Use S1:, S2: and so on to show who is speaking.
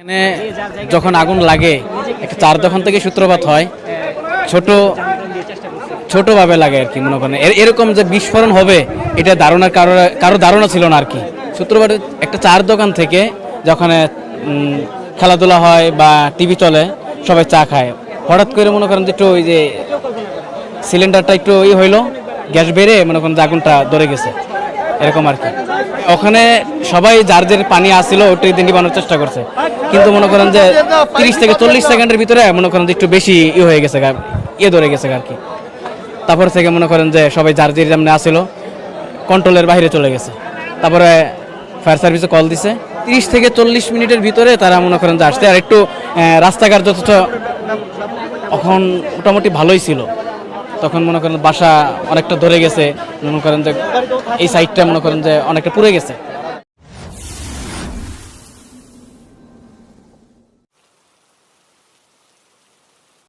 S1: এখানে যখন আগুন লাগে, একটা চার যখন থেকে সূত্রপাত হয়, ছোট, ছোটভাবে লাগে আর কি, মনে করেন। এরকম যে বিস্ফোরণ হবে, এটা ধারণার কারও কারও ধারণা ছিল না আর কি। সূত্রপাত, একটা চার দোকান থেকে যখন খেলাধুলা হয় বা টিভি চলে, সবাই চা খায়। হঠাৎ করে মনে করেন যে একটু ওই যে সিলিন্ডারটা একটু ই হইল, গ্যাস বেড়ে মনে করেন যে আগুনটা ধরে গেছে। এরকম আর কি। ওখানে সবাই যার যে পানি আসছিল দিয়ে নিবানোর চেষ্টা করছে। কিন্তু মনে করেন যে তিরিশ থেকে চল্লিশ সেকেন্ডের ভিতরে মনে করেন যে একটু বেশি ইয়ে হয়ে গেছে ইয়ে ধরে গেছে আর কি। তারপর থেকে মনে করেন যে সবাই যার যে যেমন আসছিল কন্ট্রোলের বাইরে চলে গেছে। তারপরে ফায়ার সার্ভিসে কল দিছে। তিরিশ থেকে চল্লিশ মিনিটের ভিতরে তারা মনে করেন যে আসছে। আর একটু রাস্তাঘাট যথেষ্ট এখন মোটামুটি ভালোই ছিল। তখন মনে করেন বাসা অনেকটা ধরে গেছে। মনে করেন যে এই সাইডটা মনে করেন যে অনেকটা পুড়ে গেছে।